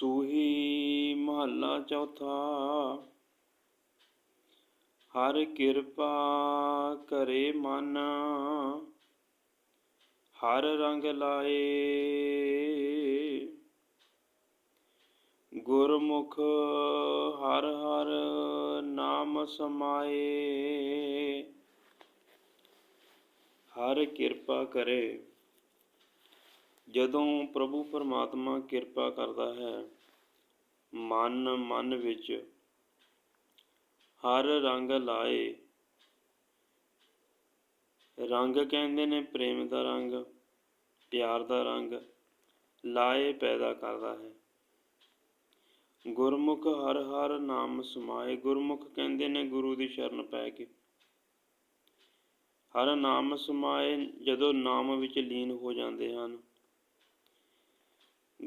ਸੂਹੀ ਮਹੱਲਾ ਚੌਥਾ ਹਰ ਕਿਰਪਾ ਕਰੇ ਮਨ ਹਰ ਰੰਗ ਲਾਏ ਗੁਰਮੁਖ ਹਰ ਹਰ ਨਾਮ ਸਮਾਏ ਹਰ ਕਿਰਪਾ ਕਰੇ ਜਦੋਂ ਪ੍ਰਭੂ ਪਰਮਾਤਮਾ ਕਿਰਪਾ ਕਰਦਾ ਹੈ, ਮਨ ਮਨ ਵਿੱਚ ਹਰ ਰੰਗ ਲਾਏ। ਰੰਗ ਕਹਿੰਦੇ ਨੇ ਪ੍ਰੇਮ ਦਾ ਰੰਗ, ਪਿਆਰ ਦਾ ਰੰਗ, ਲਾਏ ਪੈਦਾ ਕਰਦਾ ਹੈ। ਗੁਰਮੁਖ ਹਰ ਹਰ ਨਾਮ ਸਮਾਏ। ਗੁਰਮੁਖ ਕਹਿੰਦੇ ਨੇ ਗੁਰੂ ਦੀ ਸ਼ਰਨ ਪੈ ਕੇ। ਹਰ ਨਾਮ ਸਮਾਏ, ਜਦੋਂ ਨਾਮ ਵਿੱਚ ਲੀਨ ਹੋ ਜਾਂਦੇ ਹਨ।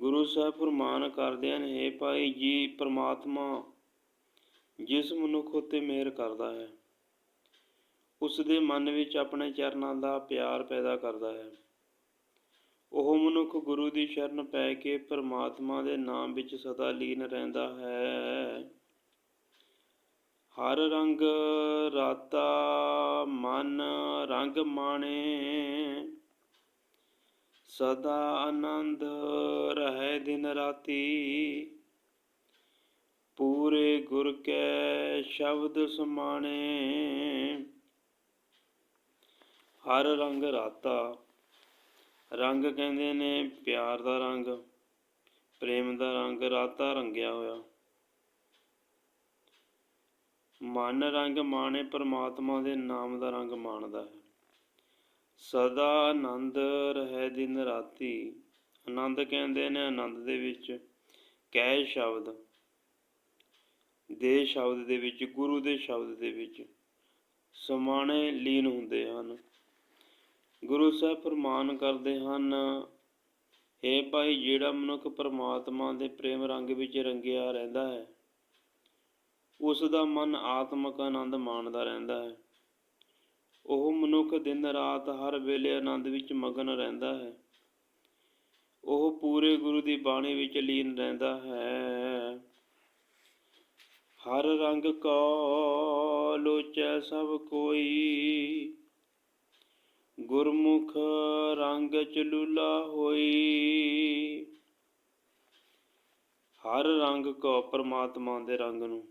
ਗੁਰੂ ਸਾਹਿਬ ਫਰਮਾਨ ਕਰਦੇ ਹਨ ਭਾਈ ਜੀ, ਪ੍ਰਮਾਤਮਾ ਜਿਸ ਮਨੁੱਖ ਉਤੇ ਮਿਹਰ ਕਰਦਾ ਹੈ, ਉਸ ਦੇ ਮਨ ਵਿੱਚ ਆਪਣੇ ਚਰਨਾਂ ਦਾ ਪਿਆਰ ਪੈਦਾ ਕਰਦਾ ਹੈ। ਉਹ ਮਨੁੱਖ ਗੁਰੂ ਦੀ ਸ਼ਰਨ ਪੈ ਕੇ ਪ੍ਰਮਾਤਮਾ ਦੇ ਨਾਮ ਵਿੱਚ ਸਦਾ ਲੀਨ ਰਹਿੰਦਾ ਹੈ। ਹਰ ਰੰਗ ਰਾਤਾ ਮਨ ਰੰਗ ਮਾਣੇ ਸਦਾ ਆਨੰਦ ਰਹੇ ਦਿਨ ਰਾਤੀ। ਪੂਰੇ ਗੁਰ ਕੈ ਸ਼ਬਦ ਸਮਾਣੇ। ਹਰ ਰੰਗ ਰਾਤਾ। ਰੰਗ ਕਹਿੰਦੇ ਨੇ ਪਿਆਰ ਦਾ ਰੰਗ, ਪ੍ਰੇਮ ਦਾ ਰੰਗ, ਰਾਤਾ ਰੰਗਿਆ ਹੋਇਆ। ਮਨ ਰੰਗ ਮਾਣੇ, ਪਰਮਾਤਮਾ ਦੇ ਨਾਮ ਦਾ ਰੰਗ ਮਾਣਦਾ ਹੈ। ਸਦਾ ਆਨੰਦ ਰਹੇ ਦਿਨ ਰਾਤੀ। ਆਨੰਦ ਕਹਿੰਦੇ ਨੇ ਆਨੰਦ ਦੇ ਵਿੱਚ ਕਹਿ ਸ਼ਬਦ। ਦੇ ਸ਼ਬਦ ਦੇ ਵਿੱਚ, ਗੁਰੂ ਦੇ ਸ਼ਬਦ ਦੇ ਵਿੱਚ ਸਮਾਣੇ ਲੀਨ ਹੁੰਦੇ ਹਨ। ਗੁਰੂ ਸਾਹਿਬ ਫਰਮਾਨ ਕਰਦੇ ਹਨ ਏ ਭਾਈ, ਜਿਹੜਾ ਮਨੁੱਖ ਪਰਮਾਤਮਾ ਦੇ ਪ੍ਰੇਮ ਰੰਗ ਵਿੱਚ ਰੰਗਿਆ ਰਹਿੰਦਾ ਹੈ, ਉਸ ਦਾ ਮਨ ਆਤਮਕ ਆਨੰਦ ਮਾਣਦਾ ਰਹਿੰਦਾ ਹੈ। ਉਹ ਮਨੁੱਖ ਦਿਨ ਰਾਤ ਹਰ ਵੇਲੇ ਆਨੰਦ ਵਿੱਚ ਮਗਨ ਰਹਿੰਦਾ ਹੈ। ਉਹ ਪੂਰੇ ਗੁਰੂ ਦੀ ਬਾਣੀ ਵਿੱਚ ਲੀਨ ਰਹਿੰਦਾ ਹੈ। ਹਰ ਰੰਗ ਕੋ ਲੋਚੈ ਸਭ ਕੋਈ। ਗੁਰਮੁਖ ਰੰਗ ਚਲੂਲਾ ਹੋਈ। ਹਰ ਰੰਗ ਕੋ ਪਰਮਾਤਮਾ ਦੇ ਰੰਗ ਨੂੰ।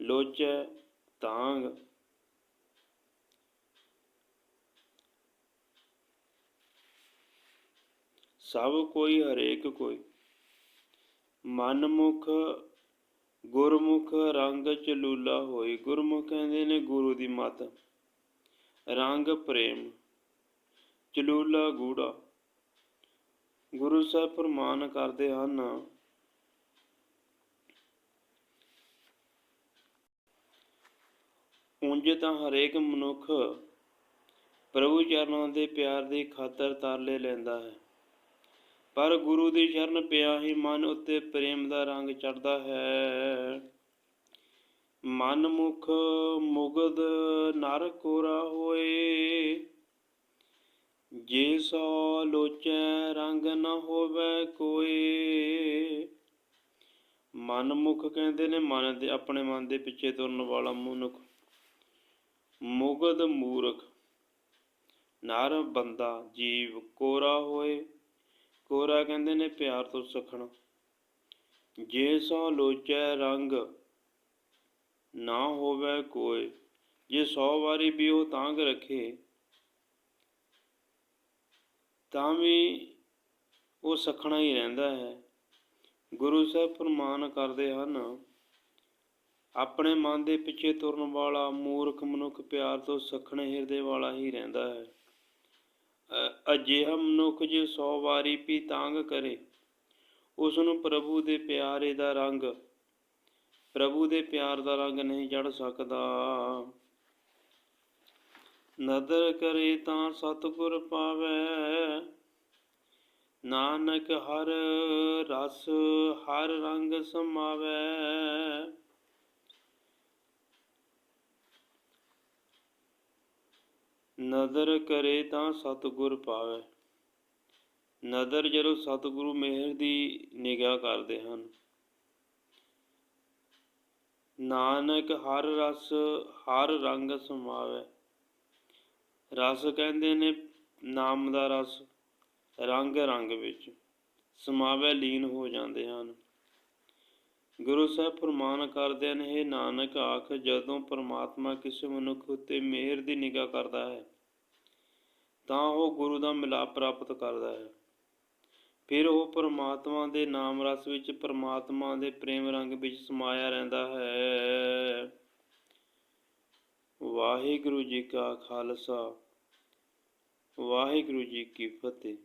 ਲੋਚੈ ਤਾਂਗ ਸਭ ਕੋਈ ਹਰੇਕ ਕੋਈ। ਮਨਮੁਖ, ਗੁਰਮੁਖ ਰੰਗ ਚਲੂਲਾ ਹੋਏ। ਗੁਰਮੁਖ ਕਹਿੰਦੇ ਨੇ ਗੁਰੂ ਦੀ ਮਤ। ਰੰਗ ਪ੍ਰੇਮ। ਚਲੂਲਾ ਗੂੜਾ। ਗੁਰੂ ਸਾਹਿਬ ਫਰਮਾਨ ਕਰਦੇ ਹਨ, ਉਂਝ ਤਾਂ ਹਰੇਕ ਮਨੁੱਖ ਪ੍ਰਭੂ ਚਰਨਾਂ ਦੇ ਪਿਆਰ ਦੀ ਖਾਤਰ ਤਰਲੇ ਲੈਂਦਾ ਹੈ। ਪਰ ਗੁਰੂ ਦੀ ਸ਼ਰਨ ਪਿਆ ਹੀ ਮਨ ਉੱਤੇ ਪ੍ਰੇਮ ਦਾ ਰੰਗ ਚੜਦਾ ਹੈ। ਮਨ ਮੁਖ ਮੁਗਦ ਨਰ ਕੋਰਾ ਹੋਏ। ਜੇ ਸੋ ਲੋਚੈ ਰੰਗ ਨ ਹੋਵੇ ਕੋਈ ਮਨ ਮੁਖ ਕਹਿੰਦੇ ਨੇ ਮਨ ਦੇ ਆਪਣੇ ਮਨ ਦੇ ਪਿੱਛੇ ਤੁਰਨ ਵਾਲਾ ਮਨੁੱਖ। ਮੁਗਦ ਮੂਰਖ। ਨਰ ਬੰਦਾ ਜੀਵ ਕੋਰਾ ਹੋਏ। ਕੋਰਾ ਕਹਿੰਦੇ ਨੇ ਪਿਆਰ ਤੋਂ ਸਖਣ। ਜੇ ਸੋ ਲੋਚੈ ਰੰਗ ਨਾ ਹੋਵੇ ਕੋਈ ਜੇ 100 ਵਾਰੀ ਵੀ ਉਹ ਤਾਂਗ ਰੱਖੇ, ਤਾਂ ਵੀ ਉਹ ਸਖਣਾ ਹੀ ਰਹਿੰਦਾ ਹੈ। ਗੁਰੂ ਸਾਹਿਬ ਫਰਮਾਨ ਕਰਦੇ ਹਨ, ਆਪਣੇ ਮਨ ਦੇ ਪਿੱਛੇ ਤੁਰਨ ਵਾਲਾ ਮੂਰਖ ਮਨੁੱਖ ਪਿਆਰ ਤੋਂ ਸਖਣੇ ਹਿਰਦੇ ਵਾਲਾ ਹੀ ਰਹਿੰਦਾ ਹੈ। ਅਜਿਹਾ ਮਨੁੱਖ ਜੇ 100 ਵਾਰੀ ਵੀ ਤਾਂਗ ਕਰੇ ਉਸ ਨੂੰ ਪ੍ਰਭੂ ਦੇ ਪਿਆਰੇ ਦਾ ਰੰਗ, ਪ੍ਰਭੂ ਦੇ ਪਿਆਰ ਦਾ ਰੰਗ ਨਹੀਂ ਜੜ ਸਕਦਾ। ਨਦਰ ਕਰੇ ਤਾਂ ਸਤਿਗੁਰ ਪਾਵੇ, ਨਾਨਕ ਹਰ ਰਸ ਹਰ ਰੰਗ ਸਮਾਵੇ। ਨਦਰ ਕਰੇ ਤਾਂ ਸਤਿਗੁਰ ਪਾਵੇ। ਨਦਰ ਜਦੋਂ ਸਤਿਗੁਰੂ ਮਿਹਰ ਦੀ ਨਿਗਾਹ ਕਰਦੇ ਹਨ, ਨਾਨਕ ਹਰ ਰਸ, ਹਰ ਰੰਗ ਸਮਾਵੇ। ਰਸ ਕਹਿੰਦੇ ਨੇ ਨਾਮ ਦਾ ਰਸ, ਰੰਗ ਰੰਗ ਵਿੱਚ ਸਮਾਵੇ, ਲੀਨ ਹੋ ਜਾਂਦੇ ਹਨ। ਗੁਰੂ ਸਾਹਿਬ ਫਰਮਾਨ ਕਰਦੇ ਨੇ ਇਹ ਨਾਨਕ ਆਖ, ਜਦੋਂ ਪਰਮਾਤਮਾ ਕਿਸੇ ਮਨੁੱਖ ਉੱਤੇ ਮਿਹਰ ਦੀ ਨਿਗਾਹ ਕਰਦਾ ਹੈ, ਤਾਂ ਉਹ ਗੁਰੂ ਦਾ ਮਿਲਾਪ ਪ੍ਰਾਪਤ ਕਰਦਾ ਹੈ। ਫਿਰ ਉਹ ਪਰਮਾਤਮਾ ਦੇ ਨਾਮ ਰਸ ਵਿੱਚ ਪਰਮਾਤਮਾ ਦੇ ਪ੍ਰੇਮ ਰੰਗ ਵਿੱਚ ਸਮਾਇਆ ਰਹਿੰਦਾ ਹੈ। ਵਾਹਿਗੁਰੂ ਜੀ ਕਾ ਖਾਲਸਾ, ਵਾਹਿਗੁਰੂ ਜੀ ਕੀ ਫਤਿਹ।